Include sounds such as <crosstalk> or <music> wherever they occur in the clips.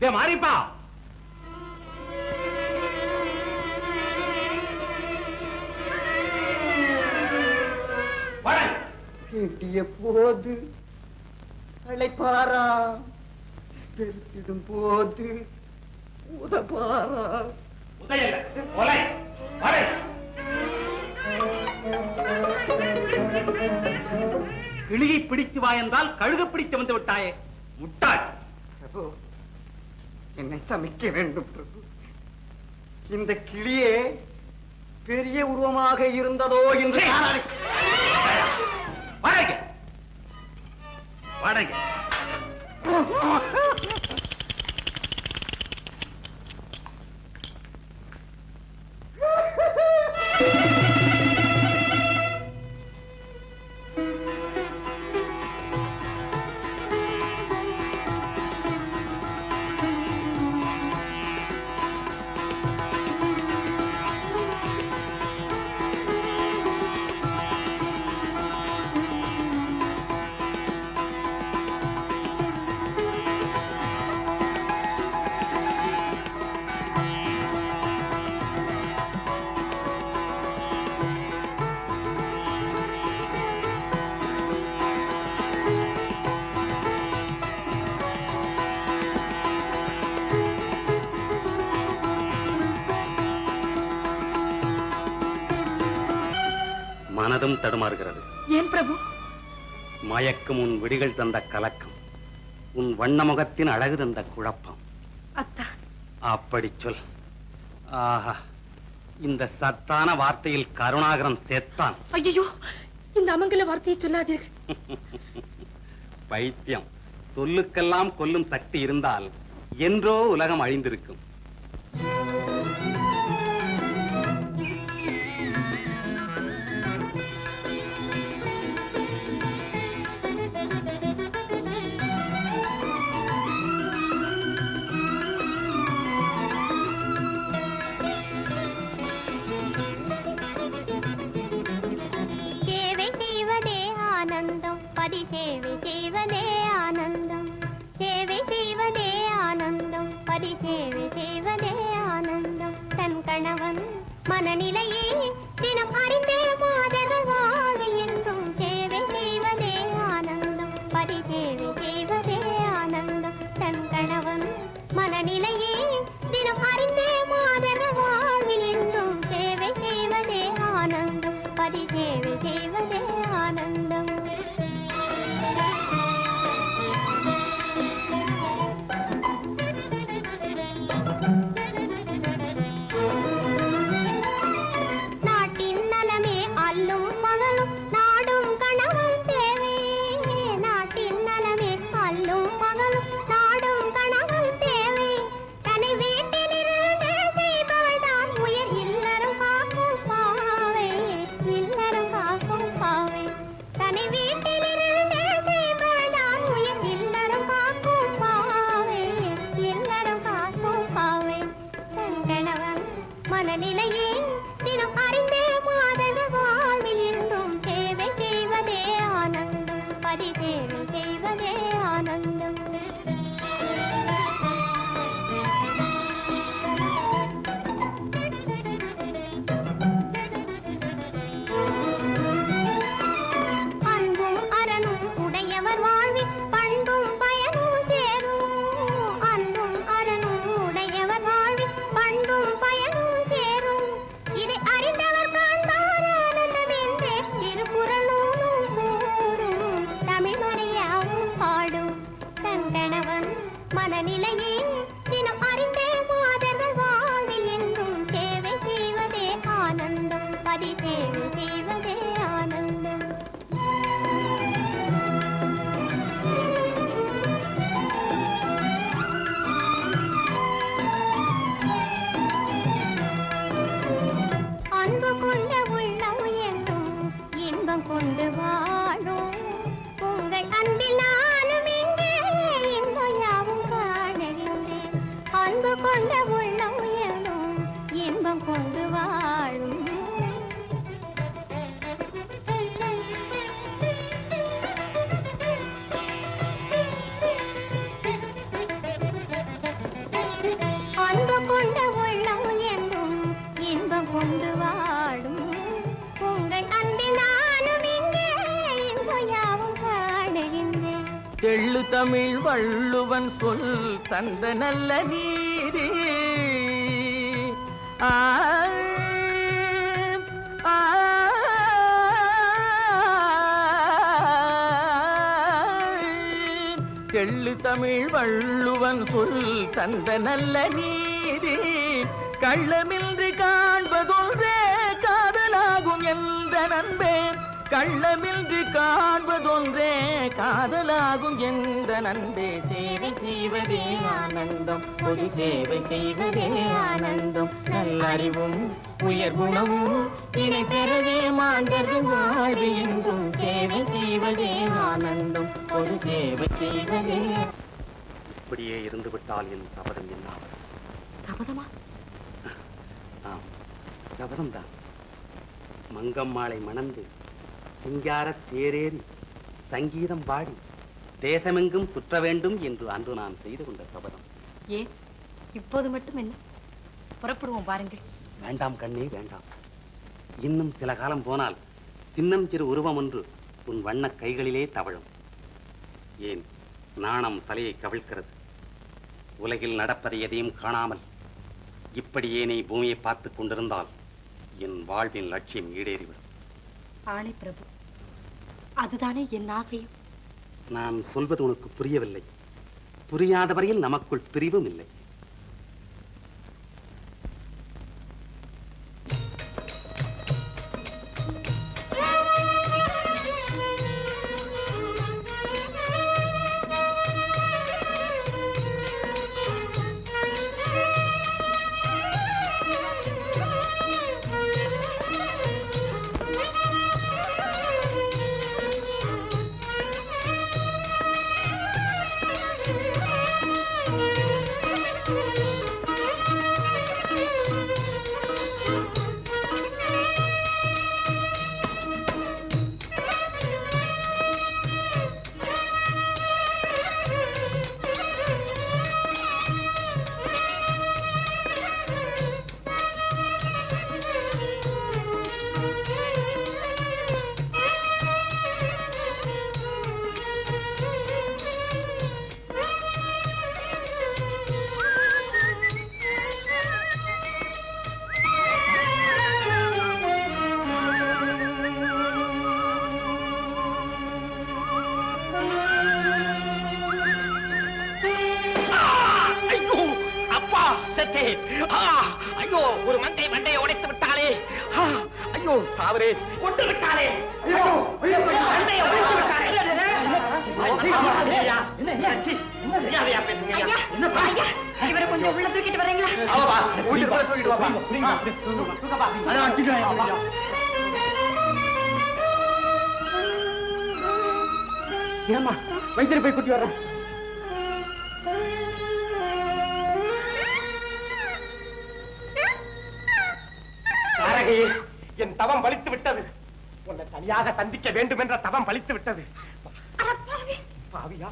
டே மாறிப்பா. வேண்டிய போது அழைப்பாரா பெருத்திடும் போது உதப்பாரா உதயல்ல, கொலை. வாடா. கிளியை பிடித்து வா என்றால் கழுக பிடித்து வந்து விட்டாயே முட்டாள் பிரபு என்னை சமைக்க வேண்டும் பிரபு. இந்த கிளியே பெரிய உருவமாக இருந்ததோ என்று வாடகை! வாடகை! <laughs> மனதும் தடுமாறுகிறது. ஏன் பிரபு? மயக்கும் உன் விடிகள் தந்த கலக்கம் உன் வண்ண முகத்தின் அழகு தந்த குழப்பம். அத்தா. அப்படி சொல். ஆஹா இந்த சத்தான வார்த்தையில் கருணாகரன் சேர்த்தான் ஐயோ இந்த அமங்கல வார்த்தையை சொல்லாதீர்கள். பைத்தியம். சொல்லுக்கெல்லாம் கொல்லும் சக்தி இருந்தால் என்றோ உலகம் அழிந்திருக்கும். சேவை செய்வதே ஆனந்தம். சேவை செய்வதே ஆனந்தம். பதி சேவை செய்வதே ஆனந்தம். தன் கணவன் மனநிலையே தினம் அறிந்தே மாதர்கள் வாழ் என்றும் சேவை செய்வதே ஆனந்தம். பதி ஆனந்தம் தமிழ் வள்ளுவன் சொல் தந்த நல்ல நீதி ஆ, ஆ, தெள்ளு தமிழ் வள்ளுவன் சொல் தந்த நல்ல நீதி கள்ளமின்றி காண்பதொன்றே காதலாகும் எந்த நண்பே கள்ளமின்றி காண்பதொன்றே காதலாகும் என்ற நண்பே. சேவை செய்வதே ஆனந்தம். பொது சேவை செய்வதே ஆனந்தம். நல்லறிவும் உயர் குணமும் இணை பெறவே மாந்தர்கள் வாழ்வு என்றும். சேவை செய்வதே ஆனந்தம். பொது சேவை செய்வதே. இப்படியே இருந்து விட்டால் என் சபதம் என்னாவது சபதமா? ஆம். சபதம்தான். மங்கம்மாளை மணந்து சிங்கார தேரேறி சங்கீதம் பாடி தேசமெங்கும் சுற்ற வேண்டும் என்று அன்று நான் செய்து கொண்ட சபதம். ஏன்? இப்போது மட்டும் என்ன? புறப்படுவோம் பாருங்கள். வேண்டாம் கண்ணே வேண்டாம். இன்னும் சில காலம் போனால் சின்னம் சிறு உருவம் ஒன்று உன் வண்ண கைகளிலே தவழும். ஏன்? நாணம் தலையை கவிழ்க்கிறது. உலகில் நடப்பதை எதையும் காணாமல் இப்படியே நீ பூமியை பார்த்துக் கொண்டிருந்தால் என் வாழ்வின் லட்சியம் ஈடேறிவிடும். ஆணை பிரபு. அதுதானே என் ஆசையும். நான் சொல்வது உனக்கு புரியவில்லை. புரியாத வரையில் நமக்குள் பிரிவும் இல்லை. மரியாதையா பேசுங்க ஐயா. ஐயா இவரை கொஞ்சம் உள்ள தூக்கிட்டு வர்றீங்களா? வீட்டுக்குள்ள தூக்கிட்டு வாப்பா. வா, தூக்கப்பா. ஏமா வைத்தியர் போய் கூட்டி வர்றேன். தாரகையே என் தவம் பலித்து விட்டது. உன்னை தனியாக சந்திக்க வேண்டும் என்ற தவம் பலித்து விட்டது. பாவியா?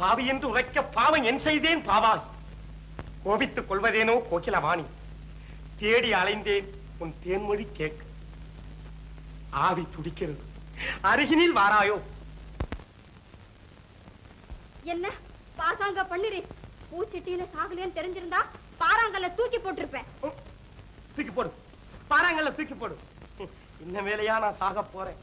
பாவி என்று உரைக்க பாவம் என் செய்தேன் பாவாய். கோபித்துக் கொள்வதேனோ கோகிலவாணி. தேடி அலைந்தேன் உன் தேன்மொழி கேட்க. ஆவி துடிக்கிறது. அருகினில் வாராயோ? என்ன? பாசாங்க பண்ணிரு பூச்செட்டியில சாகலைன்னு தெரிஞ்சிருந்தா பாறாங்கல்ல தூக்கி போட்டிருப்பேன். தூக்கி போடு. பாறாங்கல்ல தூக்கி போடு. இந்த வேலையா நான் சாக போறேன்.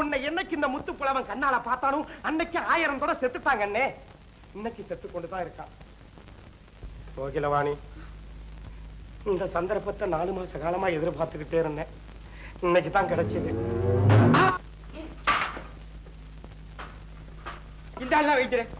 உன்னை என்னைக்கு இந்த முத்து புலவன் கண்ணால பார்த்தானோ அன்னைக்கு ஆயிரம் தடவை செத்துட்டாங்க அண்ணே. இன்னைக்கு செத்து கொண்டுதான் இருக்கான். கோகிலவாணி. இந்த சந்தர்ப்பத்தை நாலு மாச காலமா எதிர்பார்த்துக்கிட்டே இருந்தேன். இன்னைக்கு தான் கிடைச்சது. இதான் வைக்கிறேன்.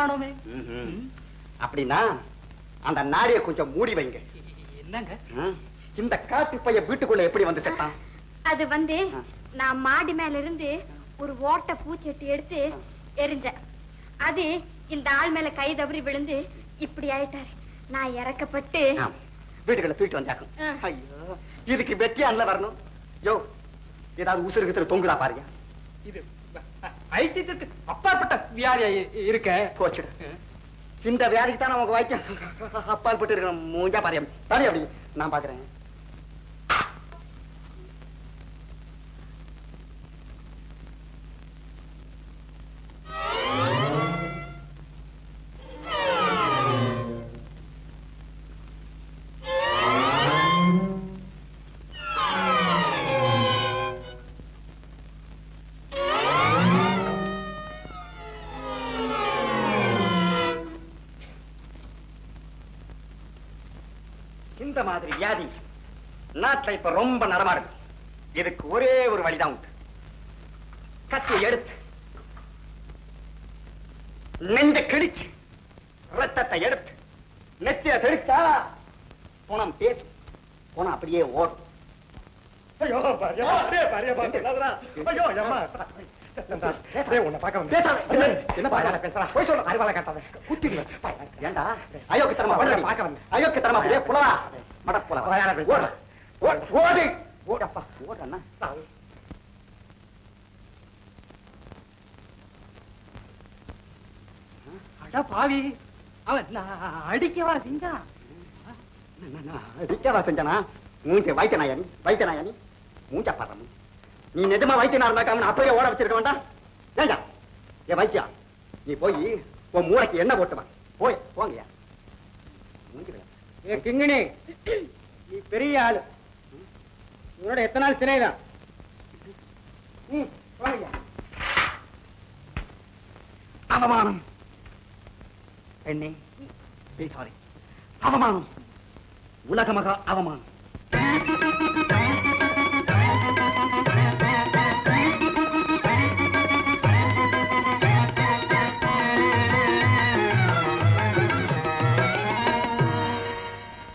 காணோமே அப்படின்னா அந்த நாடிய கொஞ்சம் மூடி வைங்க. என்னங்க. இந்த காட்டு பைய வீட்டுக்குள்ள எப்படி வந்து செத்தான்? அது வந்து. நான் மாடி மேல இருந்து ஒரு ஓட்ட பூச்செட்டி எடுத்து எரிஞ்சேன் அது இந்த ஆள் மேல கை தவறி விழுந்து இப்படி ஆயிட்டாரு. நான் இறக்கப்பட்டு. வீட்டுக்குள்ள தூக்கிட்டு வந்தாக்கும். ஐயோ இதுக்கு வெட்டியான்ல வரணும். யோ ஏதாவது உசுறு தொங்குதா பாருங்க. இது ஐத்தியத்திற்கு அப்பாற்பட்ட வியாதியா இருக்க? போச்சுடு. இந்த வியாதிக்கு தான் நமக்கு வைக்க அப்பாற்பட்டு இருக்கிற மூஞ்சா பாரியம் தானே அப்படி. நான் பாக்குறேன். வியாதி நாட்டில் இப்ப ரொம்ப நடமாடுது இதுக்கு ஒரே ஒரு வழிதான் உண்டு. கத்தியை எடுத்து நெஞ்ச கிழிச்சு ரத்தத்தை எடுத்து நெத்திய தெளிச்சா போனம் பேசும் புணம் அப்படியே ஓடும். ஐயோ பாரியா பாரியா பாரியா ஐயோ உன்னை பார்க்க பேசாத. என்ன? பாரு? பேசுறா? போய் சொல்லு. அறிவாளை காட்டாத. குத்திடுவேன். ஏண்டா? உன்னை பண்ணி பார்க்க மட. ஓடு. ஓடு. ஓடு ஓடப்பா ஓடுறா அட பாவி. அவன் அடிக்கவா செஞ்சா? அடிக்கவா செஞ்சனா? மூஞ்ச வைத்த நாயானி வைத்த நாயானி மூஞ்ச. பாடுற நீ நிஜமா வைத்தியனா இருந்தாக்கா அவனை அப்படியே ஓட வச்சிருக்க வேண்டாம். ஏண்டா ஏ வைத்தியா நீ போய் உன் மூளைக்கு எண்ணெய் போட்டு வா போய் வை. ஏ கிங்கிணி நீ பெரிய ஆளு. உன்னோட எத்தனை நாள் சிறைதான் அவமானம். என்னே சாரி அவமானம். உலகமகா அவமானம்.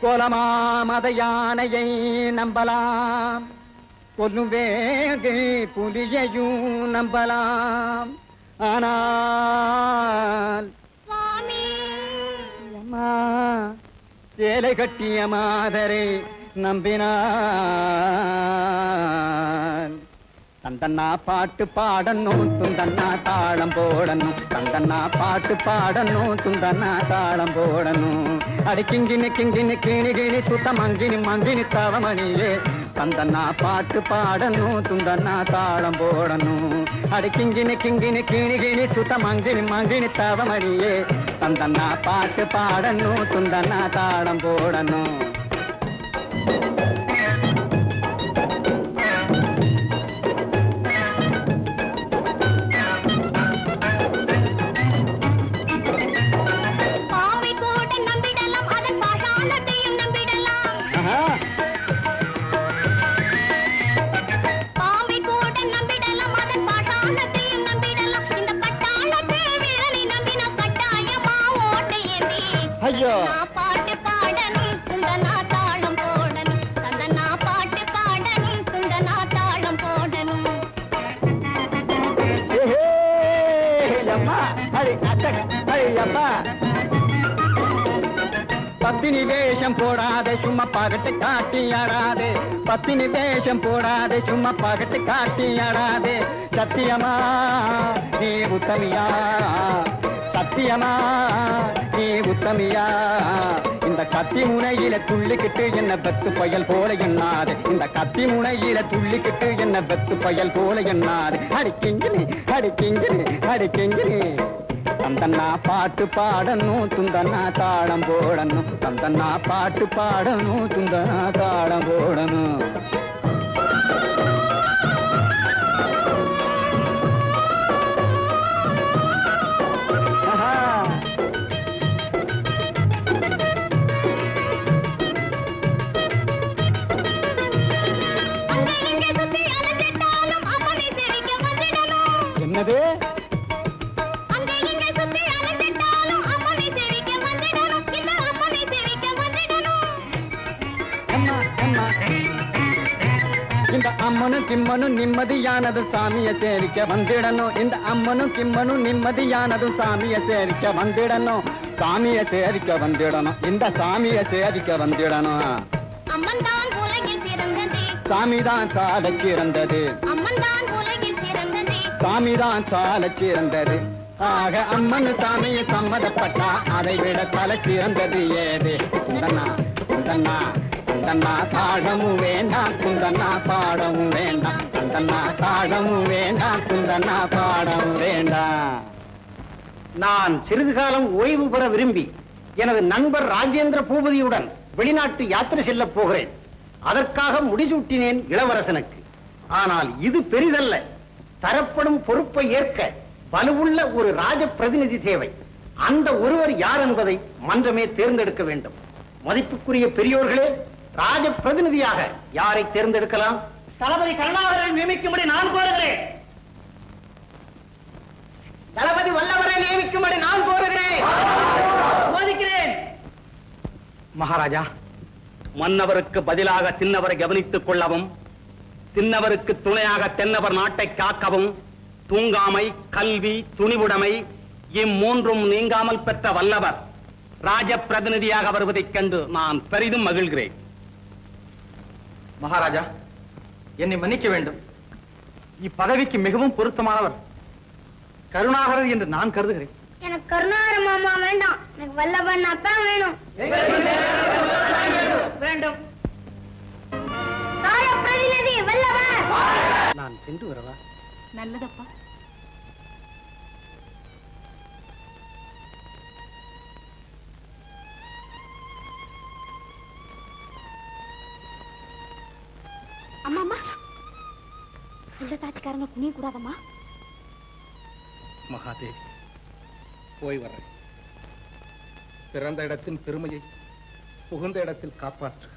கோலமாமத யானையை நம்பலாம். கொல்லும் வேகு புலியையும் நம்பலாம். ஆனால் சேலை கட்டிய மாதரை நம்பினான். தந்தன்னா பாட்டு பாடணும் துந்தன்னா தாளம் போடணும். தந்தன்னா பாட்டு பாடணும் துந்தன்னா தாளம் போடணும். அடி கிங்கினு கிங்கினு கிணி கிணி துத்த மஞ்சினி மங்கினி தவமணியே. தந்தன்னா பாட்டு பாடணும் துந்தன்னா தாளம் போடணும். அடி கிங்கினு கிங்கினு கிணி கிணி துத்த மஞ்சினி மங்கினி தவமணியே. தந்தன்னா பாட்டு பாடணும் துந்தன்னா தாளம் போடணும். பத்தினி வேஷம் போடாதே சும்மா பகட்டு காட்டி ஆடாதே பத்தினி வேஷம் போடாதே சும்மா பகட்டு காட்டி ஆடாதே சத்தியமா நீ உத்தமியா? சத்தியமா நீ உத்தமியா? இந்த கத்தி முனையில துள்ளிக்கிட்டு என்ன பெத்து பயல் போல எண்ணாது இந்த கத்தி முனையில துள்ளிக்கிட்டு என்ன பெத்து பயல் போல எண்ணாது அடிக்கிங்கிரு அடிக்கிங்கிரு அடிக்கிங்கிரு தந்தன்னா பாட்டு பாடணும் துந்தன்னா தாளம் போடணும். தந்தன்னா பாட்டு பாடணும் துந்தன்னா தாளம் போடணும். ஆஹா இந்த அம்மனும் கிம்மனும் நிம்மதியானது சாமிய சேரிக்க வந்திடணும். இந்த அம்மனும் கிம்மனும் நிம்மதியானது சாமிய சேரிக்க வந்திடணும். சாமிய சேரிக்க வந்திடணும். இந்த சாமிய சேரிக்க வந்திடணும். அம்மன் தான் உலகில் பிறந்தது சாமிதான் சாலச் சிறந்தது. அம்மன் தான் உலகில் பிறந்தது சாமிதான் சாலச் சிறந்தது. ஆக அம்மன் சாமியை சம்மதப்பட்டா அதை விட தலை சிறந்தது ஏது? குந்தண்ணா குந்தண்ணா குந்தண்ணா தாழமும் வேண்டாம் குந்தண்ணா பாடமும் வேண்டாம் குந்தண்ணா தாழமும் வேண்டாம் குந்தண்ணா பாடமும் வேண்டாம் நான் சிறிது காலம் ஓய்வு பெற விரும்பி எனது நண்பர் ராஜேந்திர பூபதியுடன் வெளிநாட்டு யாத்திரை செல்லப் போகிறேன். அதற்காக முடிசூட்டினேன் இளவரசனுக்கு. ஆனால் இது பெரிதல்ல. தரப்படும் பொறுப்பை ஏற்க வலுவுள்ள ஒரு ராஜ பிரதிநிதி தேவை. அந்த ஒருவர் யார் என்பதை மன்றமே தேர்ந்தெடுக்க வேண்டும். மதிப்புக்குரிய பெரியோர்களே ராஜ பிரதிநிதியாக யாரை தேர்ந்தெடுக்கலாம்? தளபதி கருணாகரனை நியமிக்கும்படி நான் கோருகிறேன். தளபதி வல்லவரை நியமிக்கும்படி நான் கோருகிறேன். மகாராஜா மன்னவருக்கு பதிலாக சின்னவரை கவனித்துக் கொள்ளவும் சின்னவருக்கு துணையாக தென்னவர் நாட்டை காக்கவும் தூங்காமை கல்வி துணிவுடைமை இம்மூன்றும் நீங்காமல் பெற்ற வல்லவர் ராஜ பிரதிநிதியாக வருவதைக் கண்டு நான் பெரிதும் மகிழ்கிறேன். மகாராஜா என்னை மன்னிக்க வேண்டும். இப்பதவிக்கு மிகவும் பொருத்தமானவர். கருணாகரர் என்று நான் கருதுகிறேன். எனக்கு கருணாகர மாமா வேண்டாம். எனக்கு வல்லவன் தான் வேணும். வேண்டும். நான் சென்று வரவா? நல்லதப்பா. அம்மா அம்மா. உள்ள தாச்சிக்காரங்க குனிய கூடாதம்மா. மகாதேவி போய் வர்றேன். பிறந்த இடத்தின் பெருமையை புகுந்த இடத்தில் காப்பாற்று.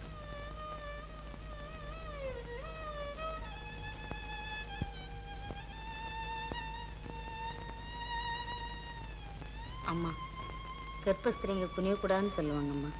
அம்மா கர்ப்பஸ்திரிங்க குனியக்கூடாதுன்னு சொல்லுவாங்கம்மா.